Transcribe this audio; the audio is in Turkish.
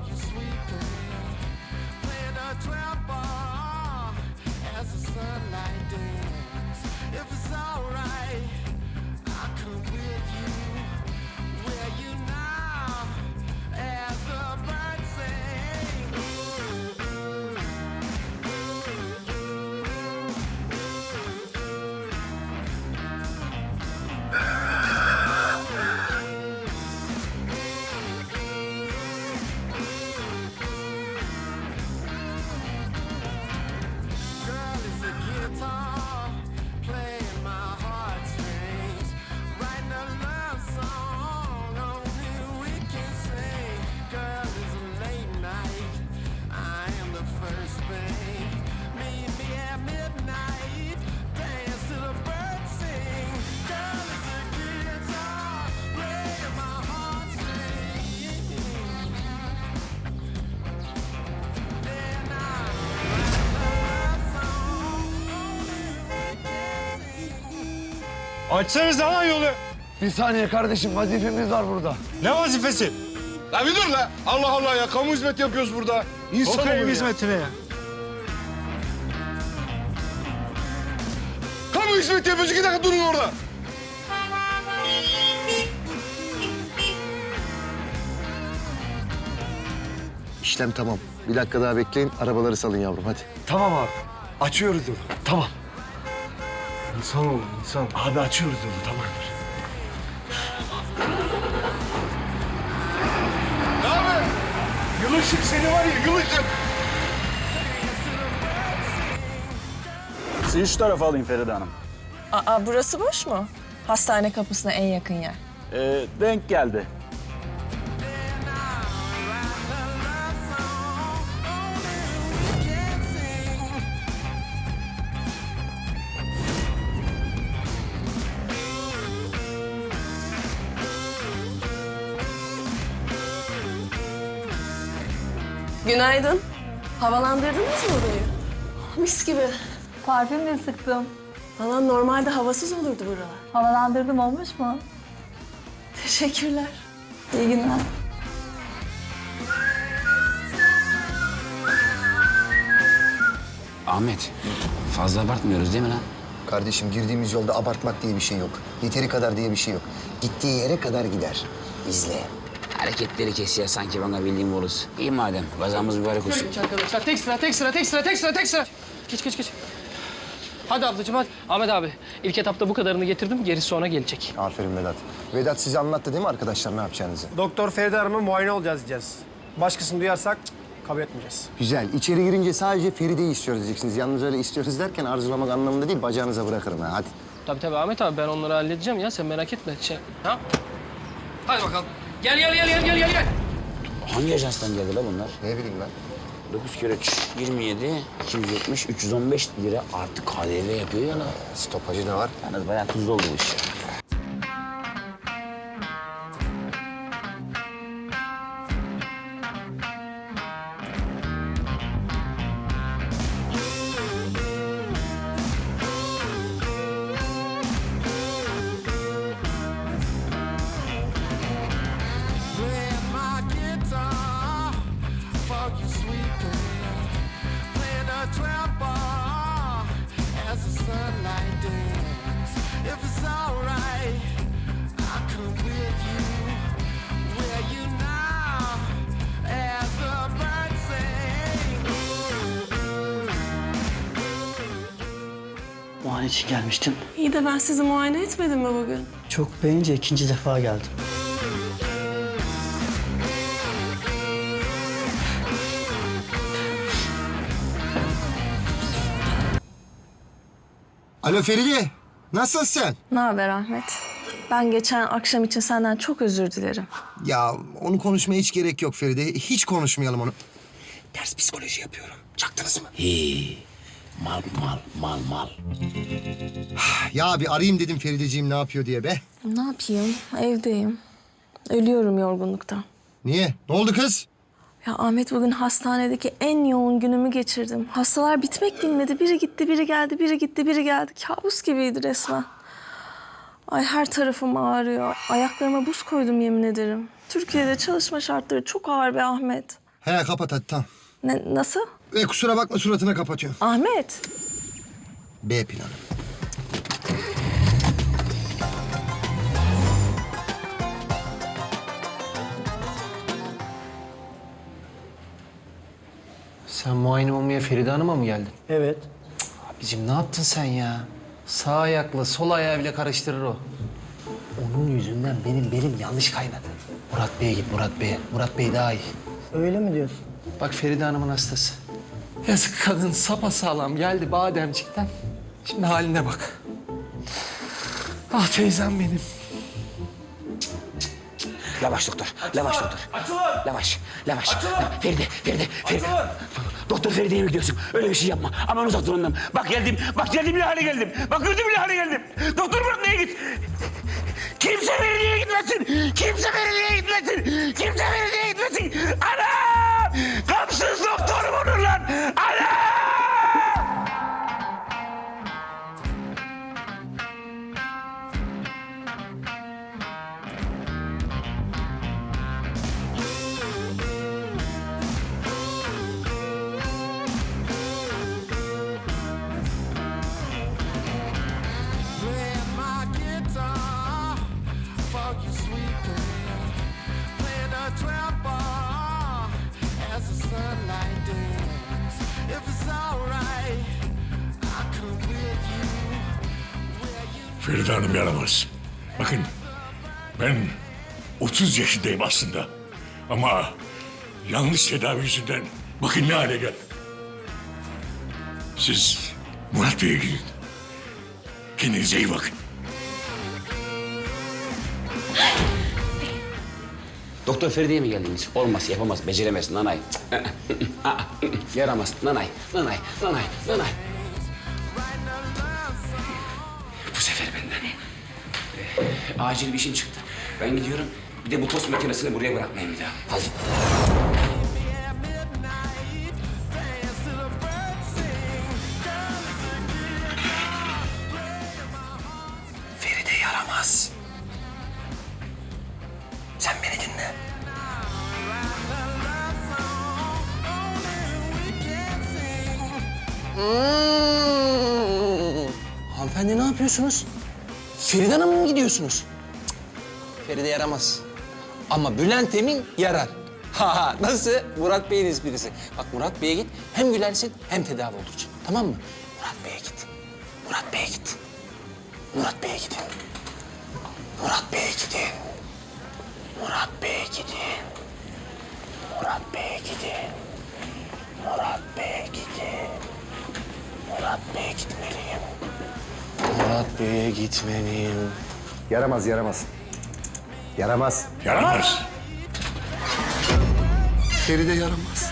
you sweetly. Playing a trap ball as the sunlight dims. If it's alright, I'll come with you. Açsanıza lan yolu. Bir saniye kardeşim vazifemiz var burada. Ne vazifesi? La bir dur la. Allah Allah ya kamu hizmeti yapıyoruz burada. İnsan olur ya. hizmetine ya. Kamu hizmeti yapıyoruz. İki dakika durun orada. İşlem tamam. Bir dakika daha bekleyin. Arabaları salın yavrum hadi. Tamam abi. Açıyoruz yolu. Tamam. İnsan olun insan. Abi açıyoruz yolu tamamdır. Ne haber? Yılışık seni var ya yılışık. Sizi şu tarafa alayım Feride Hanım. Aa burası boş mu? Hastane kapısına en yakın yer. Ee, denk geldi. Günaydın. Havalandırdınız mı burayı? Mis gibi. Parfüm de sıktım. Valla normalde havasız olurdu buralar. Havalandırdım olmuş mu? Teşekkürler. İyi günler. Ahmet, fazla abartmıyoruz değil mi lan? Kardeşim girdiğimiz yolda abartmak diye bir şey yok. Yeteri kadar diye bir şey yok. Gittiği yere kadar gider. İzle. Hareketleri kes ya sanki bana bildiğim oluruz. İyi madem, gazamız mübarek olsun. Geç arkadaşlar. Tek sıra, tek sıra, tek sıra, tek sıra, tek sıra. Geç, geç, geç. Hadi ablacığım hadi. Ahmet abi, ilk etapta bu kadarını getirdim. Gerisi sonra gelecek. Aferin Vedat. Vedat size anlattı değil mi arkadaşlar ne yapacağınızı? Doktor Feride Hanım'a muayene olacağız diyeceğiz. Başkasını duyarsak kabul etmeyeceğiz. Güzel. İçeri girince sadece Feride'yi istiyoruz diyeceksiniz. Yalnız öyle istiyoruz derken arzulamak anlamında değil, bacağınıza bırakırım ha. Hadi. Tabii tabii Ahmet abi ben onları halledeceğim ya. Sen merak etme. Şey, ha? Hadi bakalım. Gel, gel, gel, gel, gel, gel, gel. Hangi ajanstan geldi la bunlar? Ne bileyim ben. 9 kere 3, 27, 270, 315 lira artık KDV yapıyor ya la. Stopajı da var. Yalnız bayağı tuzlu oldu bu iş ya. Muayene için gelmiştim. İyi de ben sizi muayene etmedim mi bugün? Çok beğenince ikinci defa geldim. Alo Feride. Nasılsın sen? Ne haber Ahmet? Ben geçen akşam için senden çok özür dilerim. Ya onu konuşmaya hiç gerek yok Feride. Hiç konuşmayalım onu. Ters psikoloji yapıyorum. Çaktınız mı? Hii, mal mal mal mal. Ya bir arayayım dedim Ferideciğim ne yapıyor diye be. Ne yapayım? Evdeyim. Ölüyorum yorgunluktan. Niye? Ne oldu kız? Ya Ahmet bugün hastanedeki en yoğun günümü geçirdim. Hastalar bitmek bilmedi. Biri gitti, biri geldi, biri gitti, biri geldi. Kabus gibiydi resmen. Ay her tarafım ağrıyor. Ayaklarıma buz koydum yemin ederim. Türkiye'de çalışma şartları çok ağır be Ahmet. He kapat hadi tamam. Ne, nasıl? Ve kusura bakma suratına kapatıyorum. Ahmet. B planı. Sen muayene olmaya Feride Hanım'a mı geldin? Evet. Abicim ne yaptın sen ya? Sağ ayakla sol ayağı bile karıştırır o. Onun yüzünden benim belim yanlış kaynadı. Murat Bey'e git Murat Bey'e. Murat Bey daha iyi. Öyle mi diyorsun? Bak Feride Hanım'ın hastası. Yazık kadın sapasağlam geldi bademcikten. Şimdi haline bak. Ah teyzem benim. Yavaş doktor, yavaş doktor. Yavaş, yavaş. Feride, Feride, Feride. Doktor Feride'ye mi gidiyorsun? Öyle bir şey yapma. Aman uzak dur ondan. Bak geldim, bak geldim bile hale geldim. Bak gördüm bile hale geldim. Doktor Murat neye git? Kimse Feride'ye gitmesin. Kimse Feride'ye gitmesin. Kimse Feride'ye gitmesin. Ana! Kapsız doktorum olur lan. Feride Hanım yaramaz. Bakın ben 30 yaşındayım aslında. Ama yanlış tedavi yüzünden bakın ne hale geldim. Siz Murat Bey'e gidin. Kendinize iyi bakın. Doktor Feride'ye mi geldiniz? Olmaz, yapamaz, beceremez. Nanay. Yaramaz. Nanay, nanay, nanay, nanay. Acil bir işim çıktı. Ben gidiyorum. Bir de bu tost makinesini buraya bırakmayayım bir daha. Hadi. Feride yaramaz. Sen beni dinle. Hanımefendi ne yapıyorsunuz? Feride Hanım'a mı gidiyorsunuz? Feride yaramaz. Ama Bülent Emin yarar. Ha ha nasıl? Murat Bey'in esprisi. Bak Murat Bey'e git hem gülersin hem tedavi olursun. Tamam mı? Murat Bey'e git. Murat Bey'e git. Murat Bey'e gidin. Murat Bey'e gidin. Murat Bey'e gidin. Murat Bey'e gidin. Murat Bey'e gidin. Murat Bey'e gitmeliyim. Murat Bey'e gitmeliyim. Yaramaz yaramaz. Yaramaz. Yaramaz. Feride yaramaz.